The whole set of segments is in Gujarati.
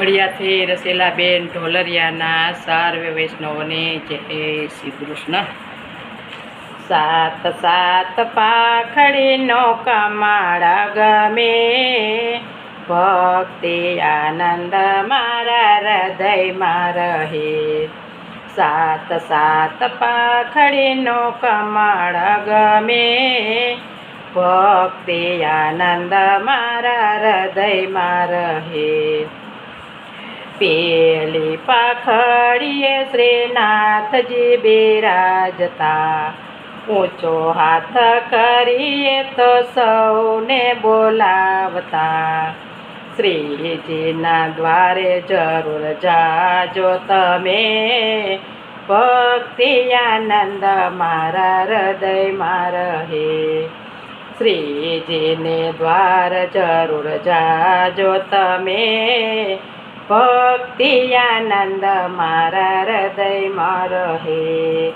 વડિયાથી રસીલાબેન ઢોલરિયાના સર્વે વૈષ્ણવોને જય શ્રી કૃષ્ણ. સાત સાત પાખડીનો કમાડા ગમે, ભક્તિ આનંદ મારા હૃદયમાં રહે. સાત સાત પાખડીનો કમાડ ગમે, ભક્તિ આનંદ મારા હૃદયમાં રહે. પેલી પાખડીએ શ્રીનાથજી બિરાજતા. ઊંચો હાથ કરીએ તો સૌને બોલાવતા. શ્રીજીના દ્વારે જરૂર જાજો તમે. ભક્તિ આનંદ મારા હૃદયમાં રહે. શ્રીજીને દ્વાર જરૂર જાજો તમે. ભક્તિ આનંદ મારા હૃદયમાં રહે.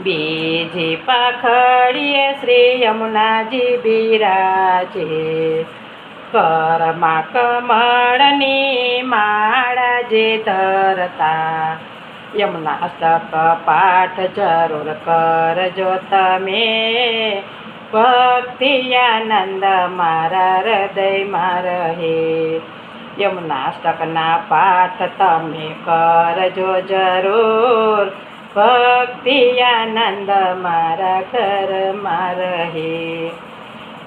બીજી પાખડીએ શ્રી યમુનાજી બિરાજે. કરમાં કમળની માળા જે ધરતા. યમુના અષ્ટક પાઠ જરૂર કરજો તમે. ભક્તિ આનંદ મારા હૃદયમાં રહે. યમુના અષ્ટકના પાઠ તમે કરજો જરૂર ભક્તિ આનંદ મારા ઘરમાં રહે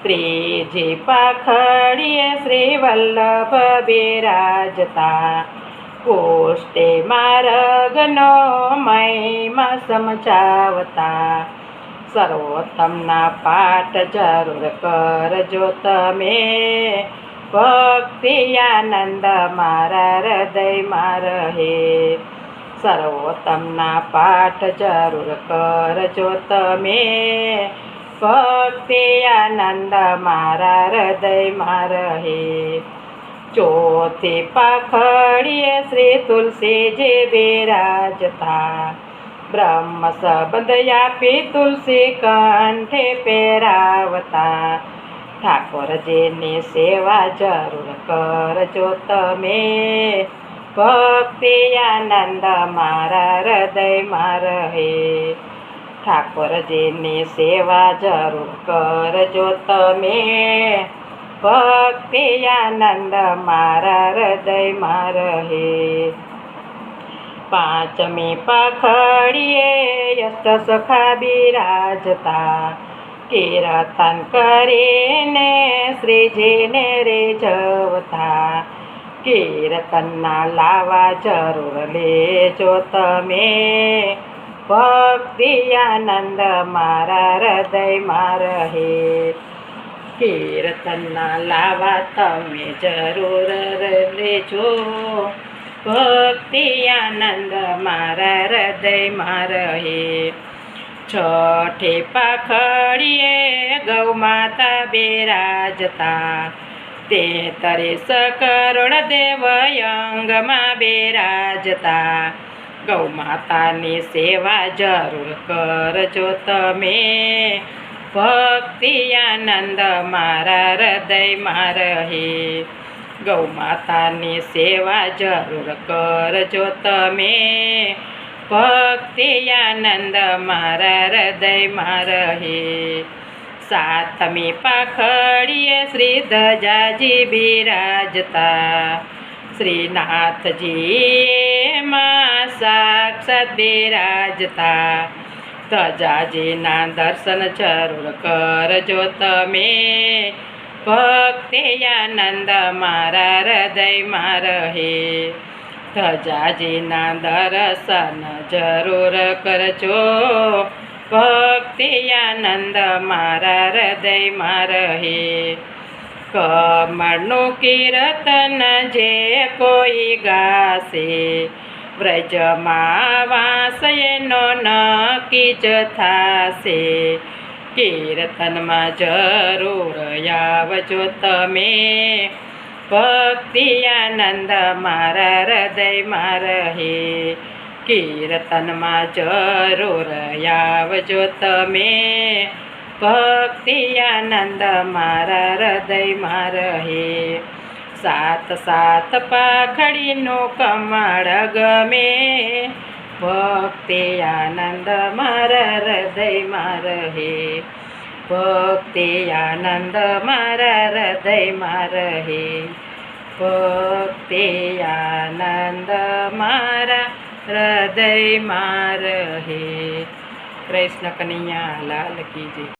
ત્રીજી પાખડીએ શ્રી વલ્લભ બિરાજતા કોષ્ટે મારગનો મહિમા સમજાવતા સર્વોત્તમના પાઠ જરૂર કરજો તમે ભક્તિ આનંદ મારા હૃદયમાં રહે. સર્વોત્તમના પાઠ જરૂર કરજો તમે. ભક્તિ આનંદ મારા હૃદયમાં રહે. ચોથી પાખડીએ શ્રી તુલસીજી બિરાજતા. બ્રહ્મ સંબંધ આપી તુલસી કંઠે પહેરાવતા. ઠાકોરજીની સેવા જરૂર કરજો તમે ભક્તિ આનંદ મારા હૃદયમાં રહે ઠાકોરજીની સેવા જરૂર કરજો તમે ભક્તિ આનંદ મારા હૃદયમાં રહે પાંચમી પાખડીએ યશ સખા બિરાજતા કીર્તન કરીને શ્રીજીને રેજવતા કીર્તનના લાવા જરૂર લેજો તમે ભક્તિ આનંદ મારા હૃદયમાં રહે કીર્તનના લાવા તમે જરૂર લેજો ભક્તિ આનંદ મારા હૃદયમાં રહે છઠે પાખડીએ ગૌ માતા બિરાજતા. તેતરીસ કરોડ દેવયંગમાં બેરાજતા. ગૌ માતાની સેવા જરૂર કરજો તમે. ભક્તિ આનંદ મારા હૃદયમાં રહે. ગૌ માતાની સેવા જરૂર કરજો તમે. ભક્તિ આનંદ મારા હૃદયમાં રહે. સાતમી પાખડીએ શ્રી ધજાજી બિરાજતા. શ્રીનાથજી માં સાક્ષાત બિરાજતા. ધજાજીના દર્શન જરૂર કરજો તમે. ભક્તિ આનંદ મારા હૃદયમાં રહે. ધજાજીના દર્શન જરૂર કરજો. ભક્તિ આનંદ મારા હૃદયમાં રહે. કમળનું કીર્તન જે કોઈ ગાશે, વ્રજમાં વાસ એનો નક્કી જ થાશે. કીર્તનમાં જરૂર આવજો તમે. ભક્તિ આનંદ મારા હૃદયમાં રહે. કીર્તનમાં જરૂર આવજો તમે. ભક્તિ આનંદ મારા હૃદયમાં રહે. સાત સાત પાખડીનો કમળ ગમે. ભક્તિ આનંદ મારા હૃદયમાં રહે. ભક્તિ આનંદ મારા હૃદયમાં રહે ભક્તિ આનંદ મારા હૃદયમાં રહે કૃષ્ણ કનૈયા લાલ કી જય